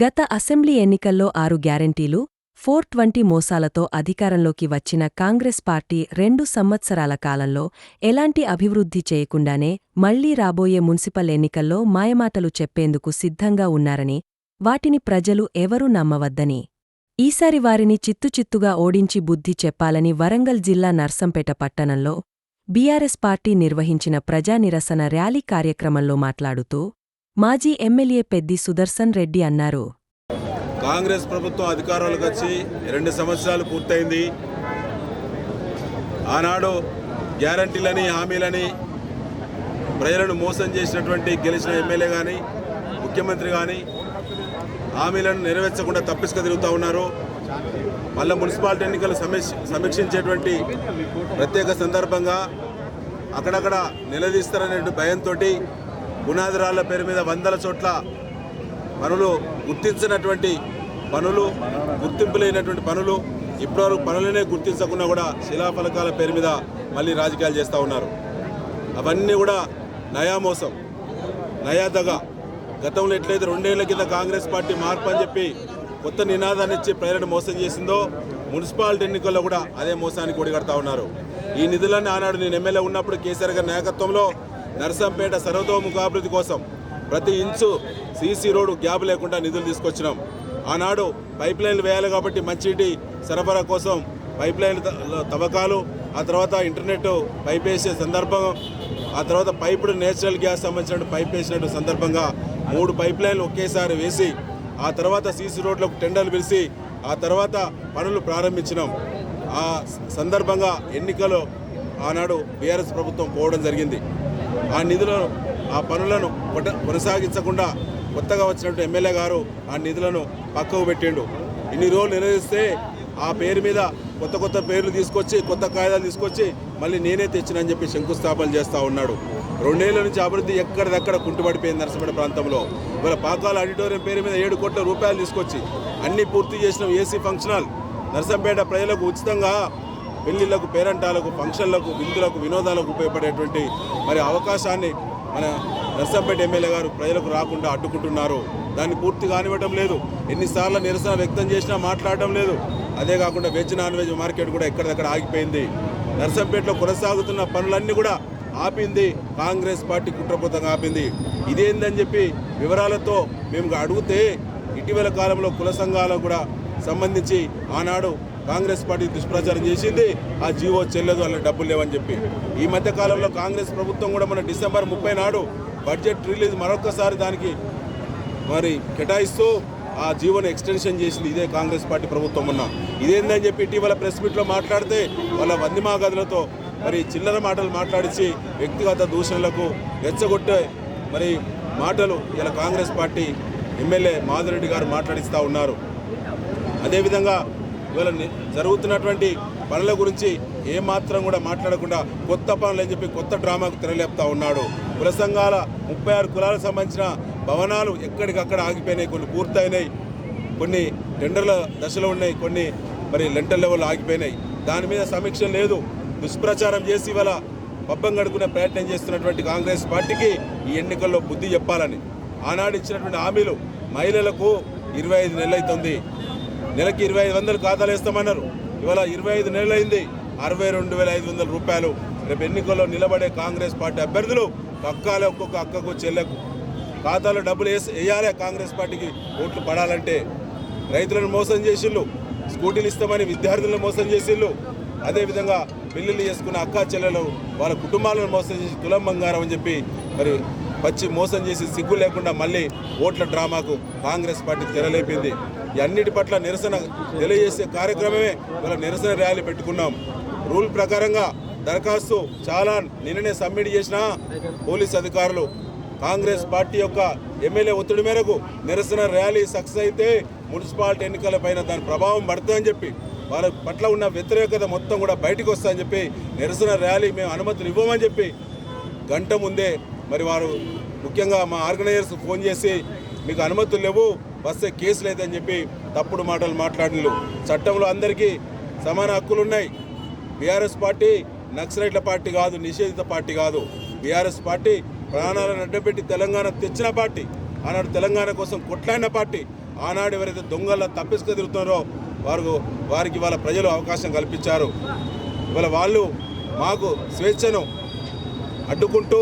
గత అసెంబ్లీ ఎన్నికల్లో ఆరు గ్యారంటీలు ఫోర్ ట్వంటీ మోసాలతో అధికారంలోకి వచ్చిన కాంగ్రెస్ పార్టీ రెండు సంవత్సరాల కాలంలో ఎలాంటి అభివృద్ధి చేయకుండానే మళ్ళీ రాబోయే మున్సిపల్ ఎన్నికల్లో మాయమాటలు చెప్పేందుకు సిద్ధంగా ఉన్నారని వాటిని ప్రజలు ఎవరూ నమ్మవద్దని. ఈసారి వారిని చిత్తుచిత్తుగా ఓడించి బుద్ధి చెప్పాలని వరంగల్ జిల్లా నర్సంపేట పట్టణంలో బీఆర్ఎస్ పార్టీ నిర్వహించిన ప్రజా నిరసన ర్యాలీ కార్యక్రమంలో మాట్లాడుతూ మాజీ ఎమ్మెల్యే పెద్ది సుదర్శన్ రెడ్డి అన్నారు. కాంగ్రెస్ ప్రభుత్వం అధికారంలోకి వచ్చి రెండు సంవత్సరాలు పూర్తయింది. ఆనాడు గ్యారంటీలని హామీలని ప్రజలను మోసం చేసినటువంటి గెలిచిన ఎమ్మెల్యే కానీ ముఖ్యమంత్రి కానీ హామీలను నెరవేర్చకుండా తప్పిసుక తిరుగుతూ ఉన్నారు. మళ్ళీ మున్సిపాలిటీ ఎన్నికలు సమీక్షించేటువంటి ప్రత్యేక సందర్భంగా అక్కడక్కడ నిలదీస్తారనే భయంతో పునాది రాళ్ళ పేరు మీద వందల చోట్ల పనులు గుర్తించినటువంటి పనులు గుర్తింపు లేనటువంటి పనులు ఇప్పటివరకు పనులనే గుర్తించకుండా కూడా శిలాఫలకాల పేరు మీద మళ్ళీ రాజకీయాలు చేస్తూ ఉన్నారు. అవన్నీ కూడా నయామోసం నయాదగ గతంలో ఎట్లయితే రెండేళ్ళ కింద కాంగ్రెస్ పార్టీ మార్పు అని చెప్పి కొత్త నినాదాన్ని ఇచ్చి ప్రజలను మోసం చేసిందో మున్సిపాలిటీ ఎన్నికల్లో కూడా అదే మోసానికి ఒడిగడతా ఉన్నారు. ఈ నిధులన్నీ ఆనాడు నేను ఎమ్మెల్యే ఉన్నప్పుడు కేసీఆర్ గారి నాయకత్వంలో నర్సంపేట సర్వతోముఖాభివృద్ధి కోసం ప్రతి ఇంచు సీసీ రోడ్డు గ్యాప్ లేకుండా నిధులు తీసుకొచ్చినాం. ఆనాడు పైప్ లైన్లు వేయాలి కాబట్టి మంచిటి సరఫరా కోసం పైప్ లైన్ తవ్వకాలు ఆ తర్వాత ఇంటర్నెట్ పైప్ వేసే సందర్భం ఆ తర్వాత పైపుడు నేచురల్ గ్యాస్ సంబంధించిన పైప్ వేసినట్టు సందర్భంగా మూడు పైప్ లైన్లు ఒకేసారి వేసి ఆ తర్వాత సీసీ రోడ్లకు టెండర్లు పిలిచి ఆ తర్వాత పనులు ప్రారంభించినాం. ఆ సందర్భంగా ఎన్నికలు ఆనాడు బీఆర్ఎస్ ప్రభుత్వం పోవడం జరిగింది. ఆ నిధులను ఆ పనులను కొట- కొనసాగించకుండా కొత్తగా వచ్చినట్టు ఎమ్మెల్యే గారు ఆ నిధులను పక్కకు పెట్టిండు. ఇన్ని రోజులు నిర్వహిస్తే ఆ పేరు మీద కొత్త కొత్త పేర్లు తీసుకొచ్చి కొత్త కాయిదాలు తీసుకొచ్చి మళ్ళీ నేనే తెచ్చినని చెప్పి శంకుస్థాపన చేస్తూ ఉన్నాడు. రెండేళ్ళ నుంచి అభివృద్ధి ఎక్కడిదక్కడ కుంటుపడిపోయింది నరసపేట ప్రాంతంలో. ఇవాళ పాకాల ఆడిటోరియం పేరు మీద ఏడు కోట్ల రూపాయలు తీసుకొచ్చి అన్ని పూర్తి చేసిన ఏసీ ఫంక్షన్ హాల్ నరసంపేట ప్రజలకు ఉచితంగా పెళ్ళిళ్ళకు పేరంటాలకు ఫంక్షన్లకు విందులకు వినోదాలకు ఉపయోగపడేటువంటి మరి అవకాశాన్ని మన నర్సంపేట ఎమ్మెల్యే గారు ప్రజలకు రాకుండా అడ్డుకుంటున్నారు. దాన్ని పూర్తి కానివ్వటం లేదు. ఎన్నిసార్లు నిరసన వ్యక్తం చేసినా మాట్లాడటం లేదు. అదే కాకుండా వెజ్ నాన్ వెజ్ మార్కెట్ కూడా ఎక్కడిదక్కడ ఆగిపోయింది. నర్సంపేటలో కొనసాగుతున్న పనులన్నీ కూడా ఆపింది. కాంగ్రెస్ పార్టీ కుట్రపూతంగా ఆపింది. ఇదేందని చెప్పి వివరాలతో మేము అడిగితే ఇటీవల కాలంలో కుల సంఘాలకు కూడా సంబంధించి ఆనాడు కాంగ్రెస్ పార్టీ దుష్ప్రచారం చేసింది ఆ జీవో చెల్లదు అలా డబ్బులు లేవని చెప్పి. ఈ మధ్య కాలంలో కాంగ్రెస్ ప్రభుత్వం కూడా మన డిసెంబర్ ముప్పై నాడు బడ్జెట్ రిలీజ్ మరొకసారి దానికి మరి కేటాయిస్తూ ఆ జీవోను ఎక్స్టెన్షన్ చేసింది ఇదే కాంగ్రెస్ పార్టీ ప్రభుత్వం ఉన్న ఇదేందని చెప్పి ఇటీవల ప్రెస్ మీట్లో మాట్లాడితే వాళ్ళ వందిమా గదులతో మరి చిల్లర మాటలు మాట్లాడించి వ్యక్తిగత దూషణలకు రెచ్చగొట్టే మరి మాటలు ఇలా కాంగ్రెస్ పార్టీ ఎమ్మెల్యే మాధురెడ్డి గారు మాట్లాడిస్తూ ఉన్నారు. అదేవిధంగా ఇవాళ జరుగుతున్నటువంటి పనుల గురించి ఏమాత్రం కూడా మాట్లాడకుండా కొత్త పనులు అని చెప్పి కొత్త డ్రామాకు తెరలేపుతా ఉన్నాడు. కుల సంఘాల ముప్పై ఆరు కులాలకు సంబంధించిన భవనాలు ఎక్కడికక్కడ ఆగిపోయినాయి కొన్ని పూర్తయినాయి కొన్ని టెండర్ల దశలో ఉన్నాయి కొన్ని మరి లెంటర్ లెవెల్ ఆగిపోయినాయి. దాని మీద సమీక్ష లేదు. దుష్ప్రచారం చేసి ఇవాళ పబ్బం గడుకునే ప్రయత్నం చేస్తున్నటువంటి కాంగ్రెస్ పార్టీకి ఈ ఎన్నికల్లో బుద్ధి చెప్పాలని. ఆనాడు ఇచ్చినటువంటి హామీలు మహిళలకు ఇరవై ఐదు నెలలు అవుతుంది నెలకి ఇరవై ఐదు వందలు ఖాతాలు వేస్తామన్నారు. ఇవాళ ఇరవై ఐదు నెలలు అయింది అరవై రెండు వేల ఐదు వందల రూపాయలు. రేపు ఎన్నికల్లో నిలబడే కాంగ్రెస్ పార్టీ అభ్యర్థులు పక్కాలే ఒక్కొక్క అక్కకు చెల్లెకు. ఖాతాలో డబ్బులు వేసి వేయాలి కాంగ్రెస్ పార్టీకి ఓట్లు పడాలంటే. రైతులను మోసం చేసిళ్ళు. స్కూటీలు ఇస్తామని విద్యార్థులను మోసం చేసిళ్ళు. అదేవిధంగా పెళ్ళిళ్ళు చేసుకున్న అక్క చెల్లెలు వాళ్ళ కుటుంబాలను మోసం చేసి తులం బంగారం అని చెప్పి మరి వచ్చి మోసం చేసి సిగ్గు లేకుండా మళ్ళీ ఓట్ల డ్రామాకు కాంగ్రెస్ పార్టీ తెరలేపింది. అన్నిటి పట్ల నిరసన తెలియజేసే కార్యక్రమమే ఇవాళ నిరసన ర్యాలీ పెట్టుకున్నాం. రూల్ ప్రకారంగా దరఖాస్తు చాలా నిన్ననే సబ్మిట్ చేసిన పోలీస్ అధికారులు. కాంగ్రెస్ పార్టీ యొక్క ఎమ్మెల్యే ఒత్తిడి మేరకు నిరసన ర్యాలీ సక్సెస్ అయితే మున్సిపాలిటీ ఎన్నికల పైన దాని ప్రభావం పడుతుందని చెప్పి వాళ్ళ పట్ల ఉన్న వ్యతిరేకత మొత్తం కూడా బయటకు వస్తుందని చెప్పి నిరసన ర్యాలీ మేము అనుమతులు ఇవ్వమని చెప్పి గంట ముందే మరి వారు ముఖ్యంగా మా ఆర్గనైజర్స్ ఫోన్ చేసి మీకు అనుమతులు లేవు వస్తే కేసులు లేదని చెప్పి తప్పుడు మాటలు మాట్లాడినలు. చట్టంలో అందరికీ సమాన హక్కులు ఉన్నాయి. బీఆర్ఎస్ పార్టీ నక్సలైట్ల పార్టీ కాదు నిషేధిత పార్టీ కాదు. బీఆర్ఎస్ పార్టీ ప్రాణాలను అడ్డపెట్టి తెలంగాణ తెచ్చిన పార్టీ. ఆనాడు తెలంగాణ కోసం కొట్లాడిన పార్టీ. ఆనాడు ఎవరైతే దొంగల తప్పించుకు తిరుగుతున్నారో వారు వారికి వాళ్ళ ప్రజలు అవకాశం కల్పించారు. ఇవాళ వాళ్ళు మాకు స్వేచ్ఛను అడ్డుకుంటూ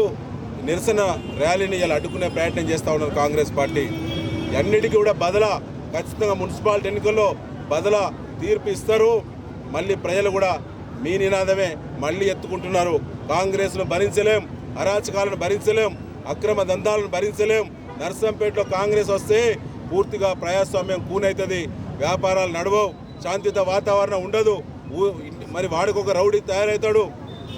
నిరసన ర్యాలీని ఇలా అడ్డుకునే ప్రయత్నం చేస్తూ ఉన్నారు కాంగ్రెస్ పార్టీ. అన్నిటికీ కూడా బదల ఖచ్చితంగా మున్సిపాలిటీ ఎన్నికల్లో బదల తీర్పు ఇస్తారు. మళ్ళీ ప్రజలు కూడా మీ నినాదమే మళ్ళీ ఎత్తుకుంటున్నారు. కాంగ్రెస్ను భరించలేం అరాచకాలను భరించలేం అక్రమ దందాలను భరించలేం. నర్సంపేటలో కాంగ్రెస్ వస్తే పూర్తిగా ప్రజాస్వామ్యం కూనైతుంది. వ్యాపారాలు నడవవు శాంతియుత వాతావరణం ఉండదు. మరి వాడికి ఒక రౌడీ తయారవుతాడు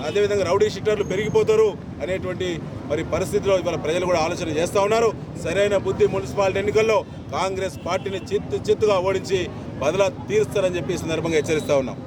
అదేవిధంగా రౌడీ షిట్టర్లు పెరిగిపోతారు అనేటువంటి మరి పరిస్థితిలో ఇవాళ ప్రజలు కూడా ఆలోచన చేస్తూ ఉన్నారు. సరైన బుద్ధి మున్సిపాలిటీ ఎన్నికల్లో కాంగ్రెస్ పార్టీని చిత్తు చిత్తుగా ఓడించి బదలా తీరుస్తారని చెప్పి ఈ సందర్భంగా హెచ్చరిస్తూ ఉన్నాం.